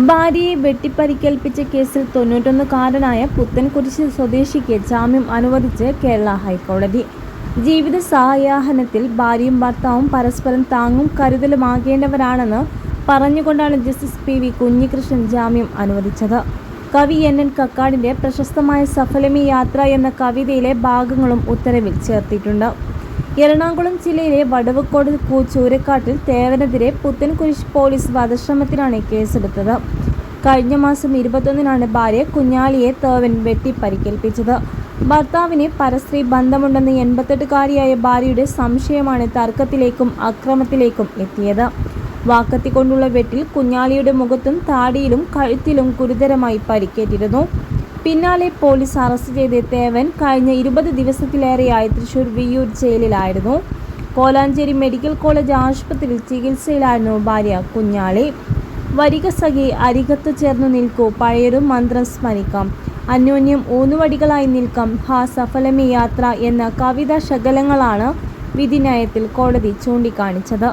ഭാര്യയെ വെട്ടിപ്പരിക്കേൽപ്പിച്ച കേസിൽ തൊണ്ണൂറ്റൊന്നുകാരനായ പുത്തൻകുരിശ് സ്വദേശിക്ക് ജാമ്യം അനുവദിച്ച് കേരള ഹൈക്കോടതി. ജീവിത സഹായാഹനത്തിൽ ഭാര്യയും ഭർത്താവും പരസ്പരം താങ്ങും കരുതലുമാകേണ്ടവരാണെന്ന് പറഞ്ഞുകൊണ്ടാണ് ജസ്റ്റിസ് പി വി കുഞ്ഞികൃഷ്ണൻ ജാമ്യം അനുവദിച്ചത്. കവി എൻ എൻ കക്കാടിന്റെ പ്രശസ്തമായ സഫലമി യാത്ര എന്ന കവിതയിലെ ഭാഗങ്ങളും ഉത്തരവിൽ ചേർത്തിട്ടുണ്ട്. എറണാകുളം ജില്ലയിലെ വടവക്കോട് കൂച്ചൂരക്കാട്ടിൽ തേവനെതിരെ പുത്തൻകുരിശ് പോലീസ് വധശ്രമത്തിനാണ് കേസെടുത്തത്. കഴിഞ്ഞ മാസം ഇരുപത്തൊന്നിനാണ് ഭാര്യ കുഞ്ഞാലിയെ തേവൻ വെട്ടി പരിക്കേൽപ്പിച്ചത്. ഭർത്താവിന് പരസ്ത്രീ ബന്ധമുണ്ടെന്ന് എൺപത്തെട്ടുകാരിയായ ഭാര്യയുടെ സംശയമാണ് തർക്കത്തിലേക്കും അക്രമത്തിലേക്കും എത്തിയത്. വാക്കത്തിക്കൊണ്ടുള്ള വെട്ടിൽ കുഞ്ഞാലിയുടെ മുഖത്തും താടിയിലും കഴുത്തിലും ഗുരുതരമായി പരിക്കേറ്റിരുന്നു. പിന്നാലെ പോലീസ് അറസ്റ്റ് ചെയ്ത തേവൻ കഴിഞ്ഞ ഇരുപത് ദിവസത്തിലേറെയായി തൃശൂർ വിയൂർ ജയിലിലായിരുന്നു. കോലാഞ്ചേരി മെഡിക്കൽ കോളേജ് ആശുപത്രിയിൽ ചികിത്സയിലായിരുന്നു ഭാര്യ കുഞ്ഞാളി. വരിക സഖി അരികത്ത് ചേർന്നു നിൽക്കൂ പഴയൊരു മന്ത്രം സ്മരിക്കാം. അന്യോന്യം ഊന്നുവടികളായി നിൽക്കാം ഹാ സഫലമി യാത്ര എന്ന കവിതാ ശകലങ്ങളാണ് വിധിന്യായത്തിൽ കോടതി ചൂണ്ടിക്കാണിച്ചത്.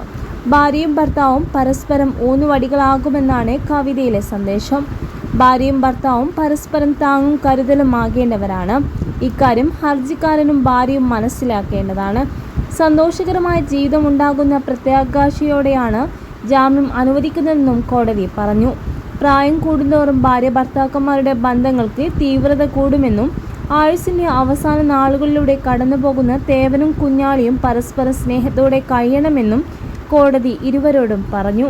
ഭാര്യയും ഭർത്താവും പരസ്പരം ഊന്നുവടികളാകുമെന്നാണ് കവിതയിലെ സന്ദേശം. ഭാര്യയും ഭർത്താവും പരസ്പരം താങ്ങും കരുതലുമാകേണ്ടവരാണ് ഇക്കാര്യം ഹർജിക്കാരനും ഭാര്യയും മനസ്സിലാക്കേണ്ടതാണ്. സന്തോഷകരമായ ജീവിതം ഉണ്ടാകുന്ന പ്രത്യാകാശയോടെയാണ് ജാമ്യം അനുവദിക്കുന്നതെന്നും കോടതി പറഞ്ഞു. പ്രായം കൂടുന്തോറും ഭാര്യ ഭർത്താക്കന്മാരുടെ ബന്ധങ്ങൾക്ക് തീവ്രത കൂടുമെന്നും ആയുസിന്റെ അവസാന നാളുകളിലൂടെ കടന്നുപോകുന്ന തേവനും കുഞ്ഞാളിയും പരസ്പര സ്നേഹത്തോടെ കഴിയണമെന്നും കോടതി ഇരുവരോടും പറഞ്ഞു.